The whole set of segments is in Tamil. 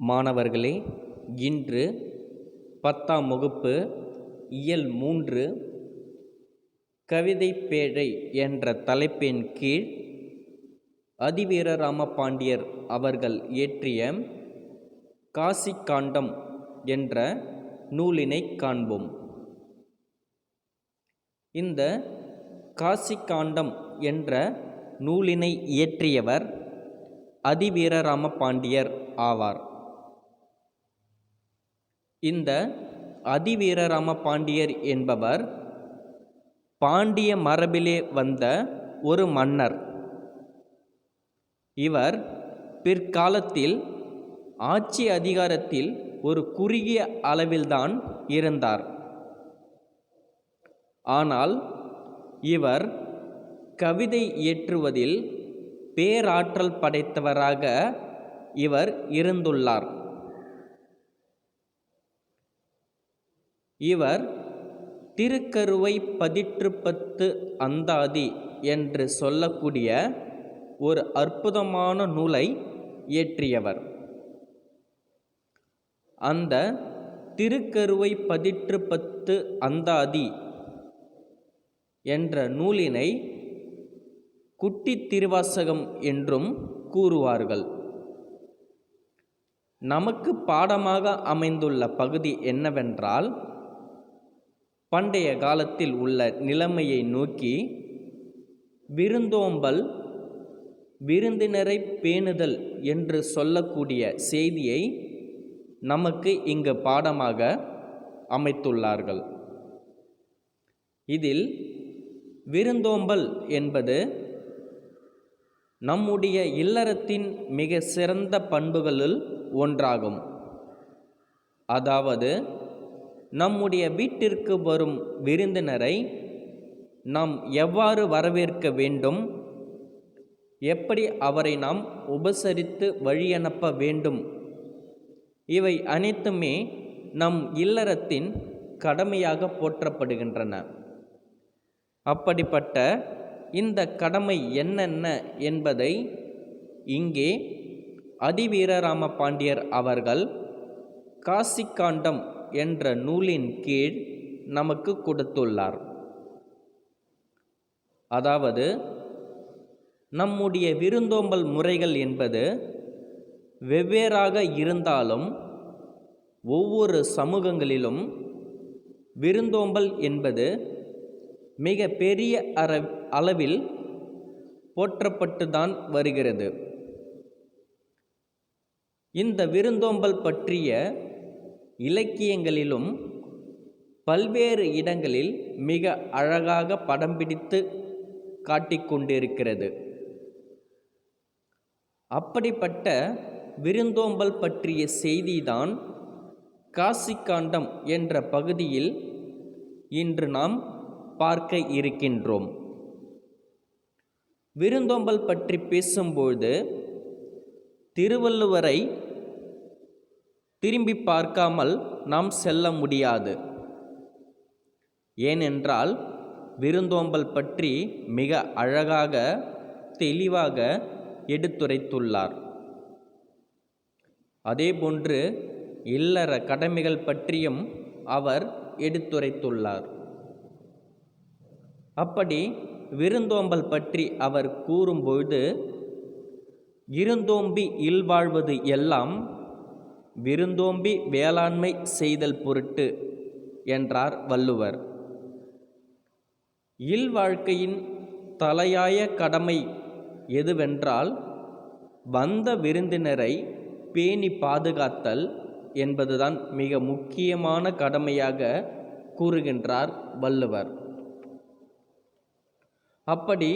மாணவர்களே இன்று பத்தாம் வகுப்பு இயல் மூன்று கவிதை பேழை என்ற தலைப்பின் கீழ் அதிவீர பாண்டியர் அவர்கள் இயற்றிய காசி காண்டம் என்ற நூலினை காண்போம். இந்த காசி காண்டம் என்ற நூலினை இயற்றியவர் அதிவீர பாண்டியர் ஆவார். இந்த அதிவீரராம பாண்டியர் என்பவர் பாண்டிய மரபிலே வந்த ஒரு மன்னர். இவர் பிற்காலத்தில் ஆட்சி அதிகாரத்தில் ஒரு குறுகிய அளவில்தான் இருந்தார். ஆனால் இவர் கவிதை இயற்றுவதில் பேராற்றல் படைத்தவராக இவர் இருந்துள்ளார். இவர் திருக்கருவை பதிற்றுப்பத்து அந்தாதி என்று சொல்லக்கூடிய ஒரு அற்புதமான நூலை இயற்றியவர். அந்த திருக்கருவை பதிற்றுப்பத்து அந்தாதி என்ற நூலினை குட்டி திருவாசகம் என்றும் கூறுவார்கள். நமக்கு பாடமாக அமைந்துள்ள பகுதி என்னவென்றால் பண்டைய காலத்தில் உள்ள நிலைமையை நோக்கி விருந்தோம்பல் விருந்தினரை பேணுதல் என்று சொல்லக்கூடிய செய்தியை நமக்கு இங்கு பாடமாக அமைத்துள்ளார்கள். இதில் விருந்தோம்பல் என்பது நம்முடைய இல்லறத்தின் மிக சிறந்த பண்புகளுள் ஒன்றாகும். அதாவது நம்முடைய வீட்டிற்கு வரும் விருந்தினரை நாம் எவ்வாறு வரவேற்க வேண்டும்? எப்படி அவரை நாம் உபசரித்து வழியனுப்ப வேண்டும்? இவை அனைத்துமே நம் இல்லறத்தின் கடமையாக போற்றப்படுகின்றன. அப்படிப்பட்ட இந்த கடமை என்னென்ன என்பதை இங்கே அதிவீரராம பாண்டியர் அவர்கள் காசிக்காண்டம் என்ற நூலின் கீழ் நமக்கு கொடுத்துள்ளார். அதாவது நம்முடைய விருந்தோம்பல் முறைகள் என்பது வெவ்வேறாக இருந்தாலும் ஒவ்வொரு சமூகங்களிலும் விருந்தோம்பல் என்பது மிக பெரிய அற அளவில் போற்றப்பட்டு தான் வருகிறது. இந்த விருந்தோம்பல் பற்றிய இலக்கியங்களிலும் பல்வேறு இடங்களில் மிக அழகாக படம் பிடித்து காட்டிக்கொண்டிருக்கிறது. அப்படிப்பட்ட விருந்தோம்பல் பற்றிய செய்திதான் காசிக்காண்டம் என்ற பகுதியில் இன்று நாம் பார்க்க இருக்கின்றோம். விருந்தோம்பல் பற்றி பேசும்போது திருவள்ளுவரை திரும்பி பார்க்காமல் நாம் செல்ல முடியாது. ஏனென்றால் விருந்தோம்பல் பற்றி மிக அழகாக தெளிவாக எடுத்துரைத்துள்ளார். அதேபோன்று இல்லற கடமைகள் பற்றியும் அவர் எடுத்துரைத்துள்ளார். அப்படி விருந்தோம்பல் பற்றி அவர் கூறும்பொழுது இருந்தோம்பி இல்வாழ்வது எல்லாம் விருந்தோம்பி வேளாண்மை செய்தல் பொருட்டு என்றார் வள்ளுவர். இல்வாழ்க்கையின் தலையாய கடமை எதுவென்றால் வந்த விருந்தினரை பேணி பாதுகாத்தல் என்பதுதான் மிக முக்கியமான கடமையாக கூறுகின்றார் வள்ளுவர். அப்படி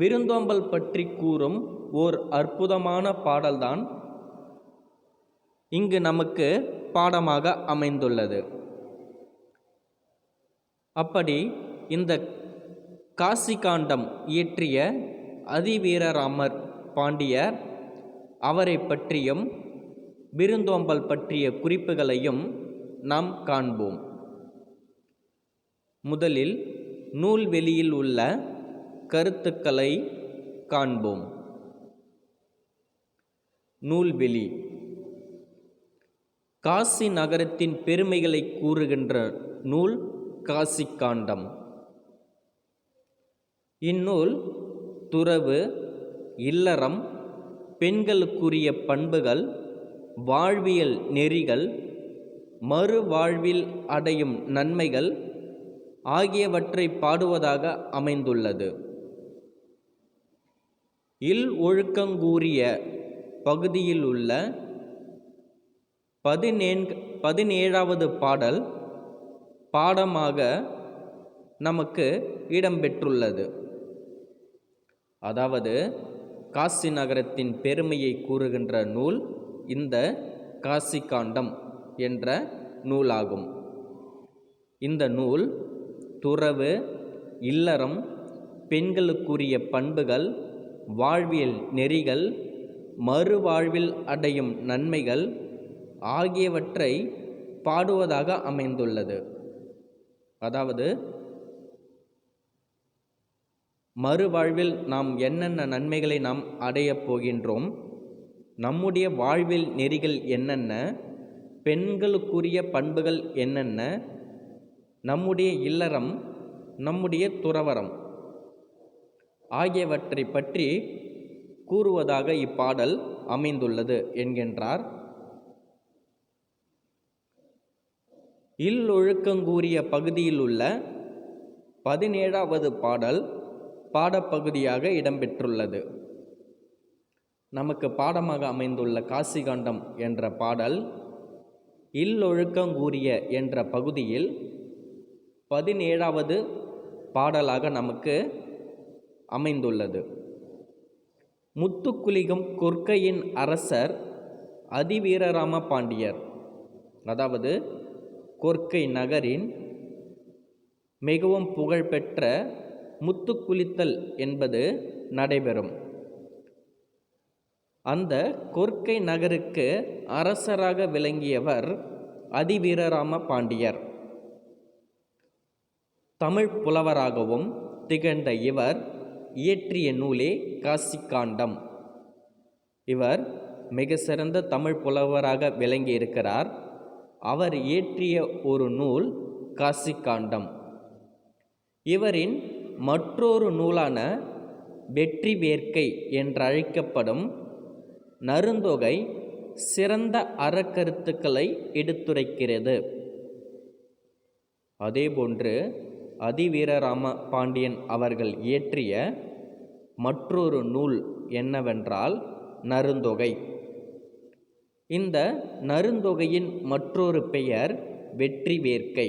விருந்தோம்பல் பற்றி கூறும் ஓர் அற்புதமான பாடல்தான் இங்கு நமக்கு பாடமாக அமைந்துள்ளது. அப்படி இந்த காசிகாண்டம் இயற்றிய அதிவீரராமர் பாண்டியர் அவரை பற்றியும் விருந்தோம்பல் பற்றிய குறிப்புகளையும் நாம் காண்போம். முதலில் நூல்வெளியில் உள்ள கருத்துக்களை காண்போம். நூல்வெளி காசி நகரத்தின் பெருமைகளை கூறுகின்ற நூல் காசி காண்டம் இந்நூல் துறவு இல்லறம் பெண்களுக்குரிய பண்புகள் வாழ்வியல் நெறிகள் மறுவாழ்வில் அடையும் நன்மைகள் ஆகியவற்றை பாடுவதாக அமைந்துள்ளது. இல் ஒழுக்கங்கூறிய பகுதியில் உள்ள பதினேன் பதினேழாவது பாடல் பாடமாக நமக்கு இடம்பெற்றுள்ளது. அதாவது காசி நகரத்தின் பெருமையை கூறுகின்ற நூல் இந்த காசி காண்டம் என்ற நூலாகும். இந்த நூல் துறவு இல்லறம் பெண்களுக்குரிய பண்புகள் வாழ்வியல் நெறிகள் மறுவாழ்வில் அடையும் நன்மைகள் ஆகியவற்றை பாடுவதாக அமைந்துள்ளது. அதாவது மறுவாழ்வில் நாம் என்னென்ன நன்மைகளை நாம் அடையப் போகின்றோம் நம்முடைய வாழ்வில் நெறிகள் என்னென்ன பெண்களுக்குரிய பண்புகள் என்னென்ன நம்முடைய இல்லறம் நம்முடைய துறவரம் ஆகியவற்றை பற்றி கூறுவதாக இப்பாடல் அமைந்துள்ளது என்கின்றார். இல்லொழுக்கங்கூறிய பகுதியில் உள்ள பதினேழாவது பாடல் பாடப்பகுதியாக இடம்பெற்றுள்ளது. நமக்கு பாடமாக அமைந்துள்ள காசிகாண்டம் என்ற பாடல் இல்லொழுக்கங்கூறிய என்ற பகுதியில் பதினேழாவது பாடலாக நமக்கு அமைந்துள்ளது. முத்துக்குளிகம் கொற்கையின் அரசர் அதிவீரராம பாண்டியர் அதாவது கோர்க்கை நகரின் மிகவும் புகழ்பெற்ற முத்துக்குளித்தல் என்பது நடைபெறும். அந்த கொர்க்கை நகருக்கு அரசராக விளங்கியவர் அதிவீரராம பாண்டியர். தமிழ் புலவராகவும் திகழ்ந்த இவர் இயற்றிய நூலே காசிக்காண்டம் இவர் மிக சிறந்த தமிழ் புலவராக விளங்கியிருக்கிறார். அவர் இயற்றிய ஒரு நூல் காசிக்காண்டம். இவரின் மற்றொரு நூலான வெற்றி வேர்க்கை என்றழைக்கப்படும் நருந்தொகை சிறந்த அறக்கருத்துக்களை எடுத்துரைக்கிறது. அதேபோன்று அதிவீரராம பாண்டியன் அவர்கள் இயற்றிய மற்றொரு நூல் என்னவென்றால் நருந்தொகை. இந்த நருந்தொகையின் மற்றொரு பெயர் வெற்றி வேர்க்கை.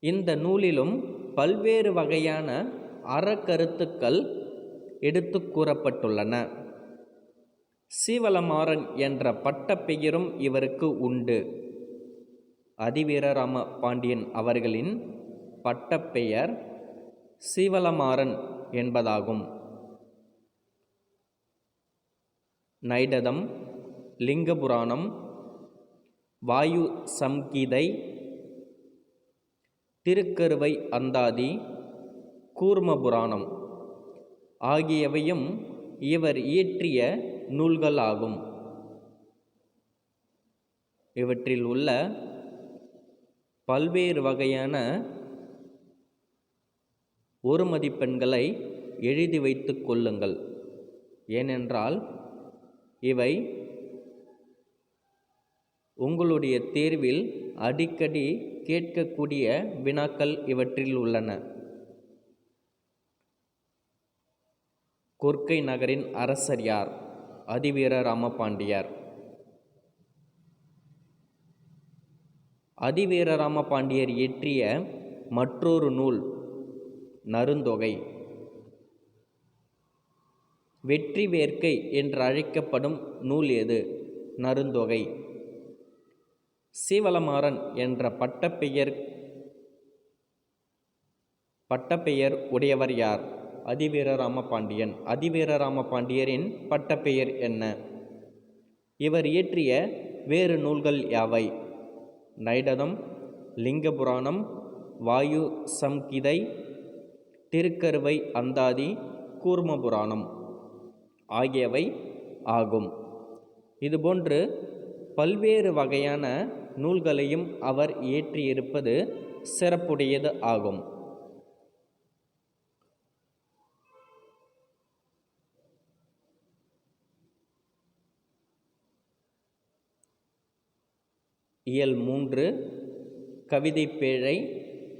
இந்த நூலிலும் பல்வேறு வகையான அறக்கருத்துக்கள் எடுத்து கூறப்பட்டுள்ளன. சீவலமாறன் என்ற பட்டப்பெயரும் இவருக்கு உண்டு. அதிவீரராம பாண்டியன் அவர்களின் பட்டப்பெயர் சீவலமாறன் என்பதாகும். நைடதம் லிங்கபுராணம் வாயு சம்கீதை திருக்கருவை அந்தாதி கூர்மபுராணம் ஆகியவையும் இவர் இயற்றிய நூல்களாகும். இவற்றில் உள்ள பல்வேறு வகையான ஒரு மதிப்பெண்களை எழுதி வைத்து கொள்ளுங்கள். ஏனென்றால் இவை உங்களுடைய தேர்வில் அடிக்கடி கேட்கக்கூடிய வினாக்கள் இவற்றில் உள்ளன. கொர்க்கை நகரின் அரசர் யார்? அதிவீர ராமபாண்டியார். அதிவீர பாண்டியர் இயற்றிய மற்றொரு நூல் நருந்தொகை வெற்றி வேர்க்கை என்று அழைக்கப்படும் நூல் எது? நருந்தொகை சீவலமாறன் என்ற பட்டப்பெயர் பட்டப்பெயர் உடையவர் யார்? அதிவீரராம பாண்டியன் அதிவீரராம பாண்டியரின் பட்டப்பெயர் என்ன? இவர் இயற்றிய வேறு நூல்கள் யாவை? நைடதம் லிங்கபுராணம் வாயு சம்கிதை திருக்கருவை அந்தாதி கூர்மபுராணம். ஆகியவை ஆகும். இதுபோன்று பல்வேறு வகையான நூல்களையும் அவர் இயற்றியிருப்பது சிறப்புடையது ஆகும். இயல் மூன்று கவிதை பேழை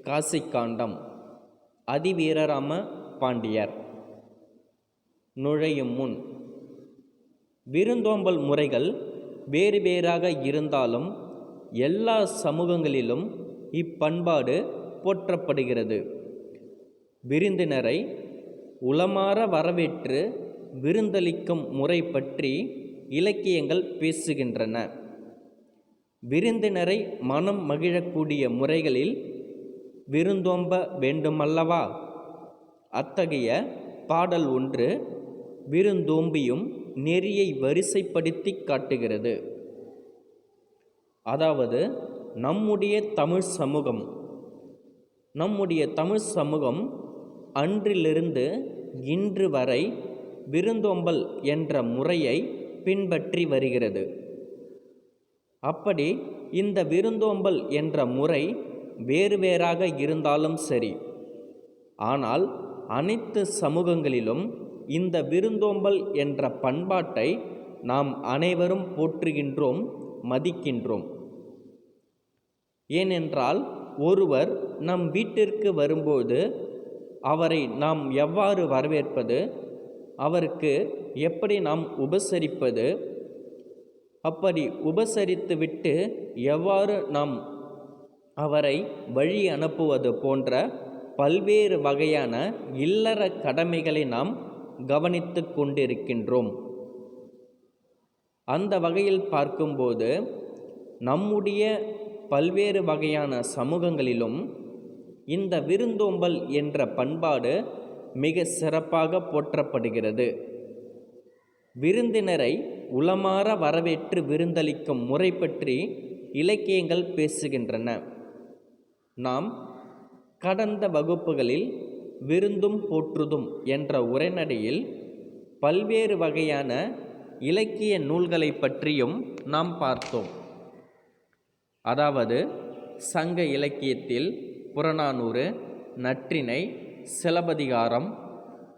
காசிக்காண்டம். அதிவீரராம பாண்டியர். நுழையும் முன். விருந்தோம்பல் முறைகள் வேறு வேறாக இருந்தாலும் எல்லா சமூகங்களிலும் இப்பண்பாடு போற்றப்படுகிறது. விருந்தினரை உளமாற வரவேற்று விருந்தளிக்கும் முறை பற்றி இலக்கியங்கள் பேசுகின்றன. விருந்தினரை மனம் மகிழக்கூடிய முறைகளில் விருந்தோம்ப வேண்டுமல்லவா? அத்தகைய பாடல் ஒன்று விருந்தோம்பியும் நெறியை வரிசைப்படுத்தி காட்டுகிறது. அதாவது நம்முடைய தமிழ் சமூகம். நம்முடைய தமிழ் சமூகம் அன்றிலிருந்து இன்று வரை விருந்தோம்பல் என்ற முறையை பின்பற்றி வருகிறது. அப்படி இந்த விருந்தோம்பல் என்ற முறை வேறு வேறாக இருந்தாலும் சரி. ஆனால் அனைத்து சமூகங்களிலும் இந்த விருந்தோம்பல் என்ற பண்பாட்டை நாம் அனைவரும் போற்றுகின்றோம் மதிக்கின்றோம். ஏனென்றால் ஒருவர் நம் வீட்டிற்கு வரும்போது அவரை நாம் எவ்வாறு வரவேற்பது அவருக்கு எப்படி நாம் உபசரிப்பது அப்படி உபசரித்துவிட்டு எவ்வாறு நாம் அவரை வழி அனுப்புவது போன்ற பல்வேறு வகையான இல்லற கடமைகளை நாம் கவனித்து கொண்டிருக்கின்றோம். அந்த வகையில் பார்க்கும்போது நம்முடைய பல்வேறு வகையான சமூகங்களிலும் இந்த விருந்தோம்பல் என்ற பண்பாடு மிக சிறப்பாக போற்றப்படுகிறது. விருந்தினரை உளமாற வரவேற்று விருந்தளிக்கும் முறை பற்றி இலக்கியங்கள் பேசுகின்றன. நாம் கடந்த வகுப்புகளில் விருந்தும் போற்றுதும் என்ற உரைநடையில் பல்வேறு வகையான இலக்கிய நூல்களை பற்றியும் நாம் பார்த்தோம். அதாவது சங்க இலக்கியத்தில் புறநானூறு நற்றினை சிலபதிகாரம்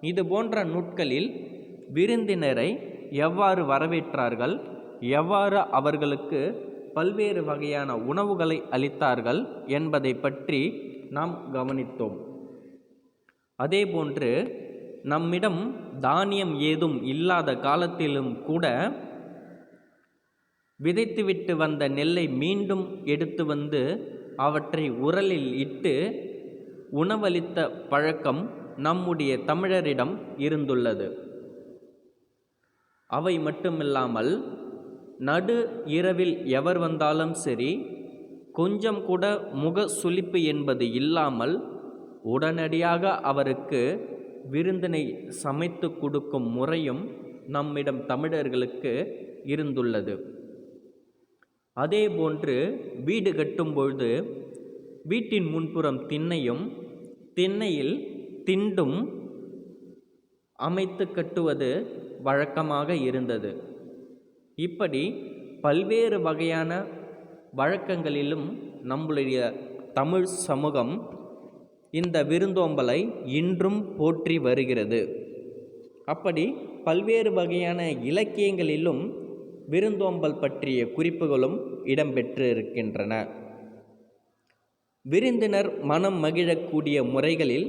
இது போன்ற நூட்களில் விருந்தினரை எவ்வாறு வரவேற்றார்கள் எவ்வாறு அவர்களுக்கு பல்வேறு வகையான உணவுகளை அளித்தார்கள் என்பதை பற்றி நாம் கவனித்தோம். அதேபோன்று நம்மிடம் தானியம் ஏதும் இல்லாத காலத்திலும் கூட விதைத்துவிட்டு வந்த நெல்லை மீண்டும் எடுத்து வந்து அவற்றை உரலில் இட்டு உணவளித்த பழக்கம் நம்முடைய தமிழரிடம் இருந்துள்ளது. அவை மட்டுமில்லாமல் நடு இரவில் எவர் வந்தாலும் சரி கொஞ்சம் கூட முக சுளிப்பு என்பது இல்லாமல் உடனடியாக அவருக்கு விருந்தினை சமைத்து கொடுக்கும் முறையும் நம்மிடம் தமிழர்களுக்கு இருந்துள்ளது. அதேபோன்று வீடு கட்டும்பொழுது வீட்டின் முன்புறம் திண்ணையும் திண்ணையில் திண்டும் அமைத்து கட்டுவது வழக்கமாக இருந்தது. இப்படி பல்வேறு வகையான வழக்கங்களிலும் நம்முடைய தமிழ் சமூகம் இந்த விருந்தோம்பலை இன்றும் போற்றி வருகிறது. அப்படி பல்வேறு வகையான இலக்கியங்களிலும் விருந்தோம்பல் பற்றிய குறிப்புகளும் இடம்பெற்று இருக்கின்றன விருந்தினர் மனம் மகிழக்கூடிய முறைகளில்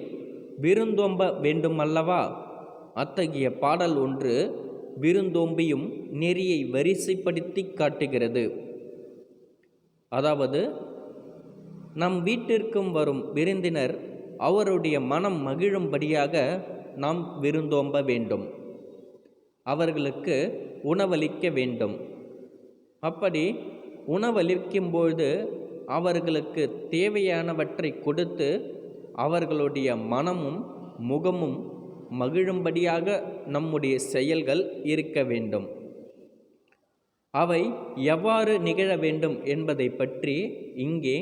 விருந்தோம்ப வேண்டுமல்லவா? அத்தகைய பாடல் ஒன்று விருந்தோம்பியும் நெறியை வரிசைப்படுத்தி காட்டுகிறது. அதாவது நம் வீட்டிற்கும் வரும் விருந்தினர் அவருடைய மனம் மகிழும்படியாக நாம் விருந்தோம்ப வேண்டும். அவர்களுக்கு உணவளிக்க வேண்டும். அப்படி உணவளிக்கும்போது அவர்களுக்கு தேவையானவற்றை கொடுத்து அவர்களுடைய மனமும் முகமும் மகிழும்படியாக நம்முடைய செயல்கள் இருக்க வேண்டும். அவை எவ்வாறு நிகழ வேண்டும் என்பதை பற்றி இங்கே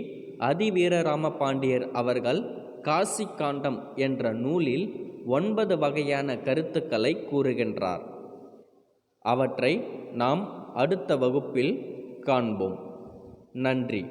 அதிவீரராம பாண்டியர் அவர்கள் காசி காண்டம் என்ற நூலில் ஒன்பது வகையான கருத்துக்களை கூறுகின்றார். அவற்றை நாம் அடுத்த வகுப்பில் காண்போம். நன்றி.